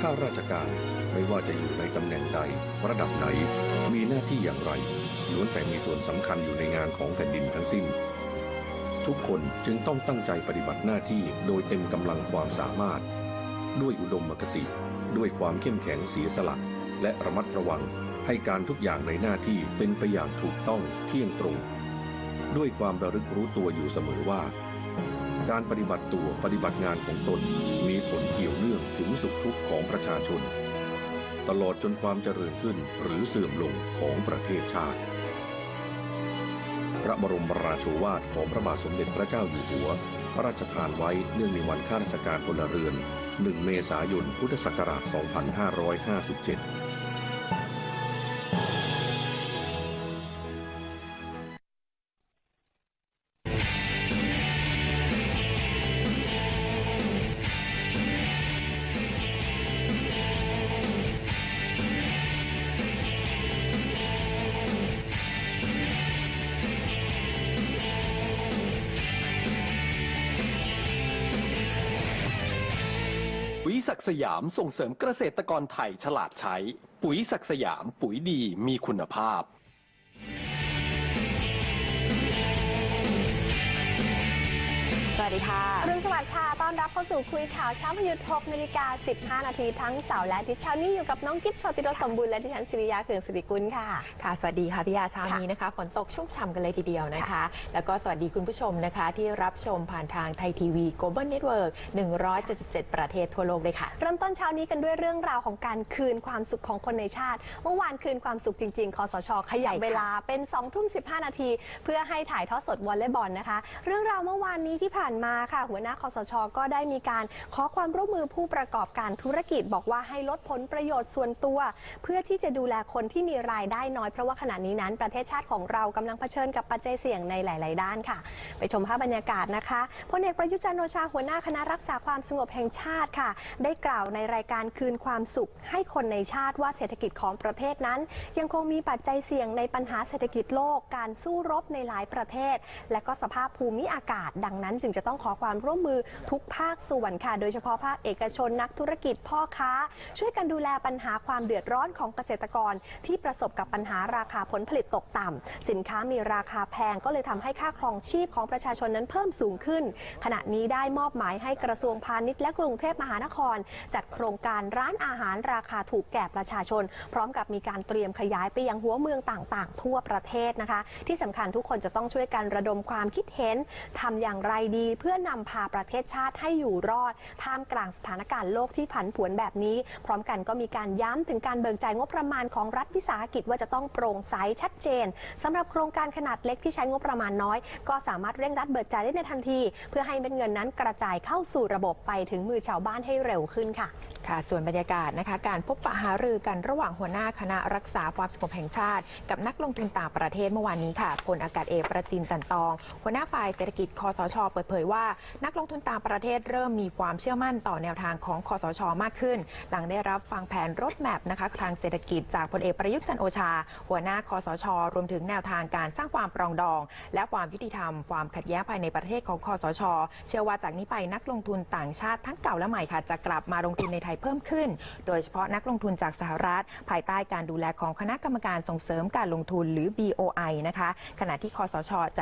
ข้าราชการไม่ว่าจะอยู่ในตำแหน่งใดระดับไหน มีหน้าที่อย่างไรล้วนแต่มีส่วนสำคัญอยู่ในงานของแผ่นดินทั้งสิ้น ทุกคนจึงต้องตั้งใจปฏิบัติหน้าที่โดยเต็มกำลังความสามารถ ด้วยอุดมคติ ด้วยความเข้มแข็งเสียสละ และระมัดระวังให้การทุกอย่างในหน้าที่เป็นไปอย่างถูกต้องเที่ยงตรง ด้วยความระลึกรู้ตัวอยู่เสมอว่า การปฏิบัติตัวปฏิบัติงานของตน มีผลเกี่ยวเนื่องถึงสุขทุกข์ของประชาชน ตลอดจนความเจริญขึ้นหรือเสื่อมลงของประเทศชาติ พระบรมราโชวาทของพระบาทสมเด็จพระเจ้าอยู่หัว พระราชทานไว้เนื่องในวันข้าราชการพลเรือน 1 เมษายน พุทธศักราช 2557 ยศักสยามส่งเสริมเกษตรกรไทยฉลาดใช้ ปุ๋ยศักสยามปุ๋ยดีมีคุณภาพ วัสดีค่ะอรุณสวัสดิ์ค่ะ ต้อนรับเข้าสู่คุยข่าวเช้าพยุทธ์6นาฬิกา 15 นาทีทั้งเสาร์และอาทิตย์เช้านี้อยู่กับน้องกิฟต์โชติรสสมบูรณ์และดิฉันสิริยาเขื่องสิริกุลค่ะ ค่ะ สวัสดีค่ะพี่ยาเช้าค่ะนี้นะคะ ฝนตกชุ่มฉ่ำกันเลยทีเดียวนะคะ แล้วก็สวัสดีคุณผู้ชมนะคะ ที่รับชมผ่านทางไทยทีวี Global Network 177 ประเทศทั่วโลกเลยค่ะ เริ่มต้นเช้านี้กันด้วยเรื่องราวของการคืนความสุขของคนในชาติ เมื่อวานคืนความสุขจริงๆคอสชขยับใช่ค่ะเวลาเป็น2ทุ่ม15 นาที เพื่อให้ถ่ายทอดสดวอลเลย์บอลนะคะ เรื่องราวเมื่อวานนี้ที่ผ่านมาค่ะ หัวหน้าคอสช ก็ได้มีการขอความร่วมมือผู้ประกอบการธุรกิจ บอกว่าให้ลดผลประโยชน์ส่วนตัว เพื่อที่จะดูแลคนที่มีรายได้น้อยเพราะว่าขณะนี้นั้น ประเทศชาติของเรากำลังเผชิญกับปัจจัยเสี่ยงในหลาย ๆ ด้านค่ะ ไปชมภาพบรรยากาศนะคะพลเอกประยุจันทร์โอชาหัวหน้าคณะรักษาความสงบแห่งชาติค่ะ ได้กล่าวในรายการคืนความสุข ให้คนในชาติว่าเศรษฐกิจของประเทศนั้น ยังคงมีปัจจัยเสี่ยงในปัญหาเศรษฐกิจโลก การสู้รบในหลายประเทศ และก็สภาพภูมิอากาศดังนั้นจึงจะต้องขอความร่วมมือทุกภาคส่วนค่ะ โดยเฉพาะภาคเอกชนนักธุรกิจพ่อค้า ช่วยกันดูแลปัญหาความเดือดร้อนของเกษตรกร ที่ประสบกับปัญหาราคาผลผลิตตกต่ำสินค้ามีราคาแพงก็เลยทำให้ค่าครองชีพของประชาชนนั้นเพิ่มสูงขึ้น ขณะนี้ได้มอบหมายให้กระทรวงพาณิชย์และกรุงเทพมหานคร จัดโครงการร้านอาหารราคาถูกแก่ประชาชน พร้อมกับมีการเตรียมขยายไปยังหัวเมืองต่างๆ ทั่วประเทศนะคะ ที่สำคัญทุกคนจะต้องช่วยกันระดมความคิดเห็นทำอย่างไรดีเพื่อนำพาประเทศชาติให้อยู่รอด ท่ามกลางสถานการณ์โลกที่ผันผวนแบบนี้ พร้อมกันก็มีการย้ำถึงการเบิกจ่ายงบประมาณของรัฐวิสาหกิจว่าจะต้องโปร่งใสชัดเจนสำหรับโครงการขนาดเล็กที่ใช้งบประมาณน้อย ก็สามารถเร่งรัดเบิกจ่ายได้ในทันที เพื่อให้เม็ดเงินนั้นกระจายเข้าสู่ระบบไปถึงมือชาวบ้านให้เร็วขึ้นค่ะค่ะ ส่วนบรรยากาศนะคะ การพบปะหารือกันระหว่างหัวหน้าคณะรักษาความสงบแห่งชาติ กับนักลงทุนต่างประเทศเมื่อวานนี้ค่ะพลอากาศเอกประจินจันตอง หัวหน้าฝ่ายเศรษฐกิจคอสช เปิดเผยว่า นักลงทุนต่างประเทศเริ่มมีความเชื่อมั่นต่อแนวทางของคอสช มากขึ้น หลังได้รับฟังแผนรถแมพนะคะทางเศรษฐกิจจากพลเอกประยุทธ์จันโอชา หัวหน้าคอสช รวมถึงแนวทางการสร้างความปรองดอง และความยุติธรรม ความขัดแย้งภายในประเทศของคอสช เชื่อว่าจากนี้ไปนักลงทุนต่างชาติทั้งเก่าและใหม่ค่ะจะกลับมาลงทุนในไทยเพิ่มขึ้น โดยเฉพาะนักลงทุนจากสหรัฐ ภายใต้การดูแลของคณะกรรมการส่งเสริมการลงทุนหรือ BOI นะคะ ขณะที่คอสชจะ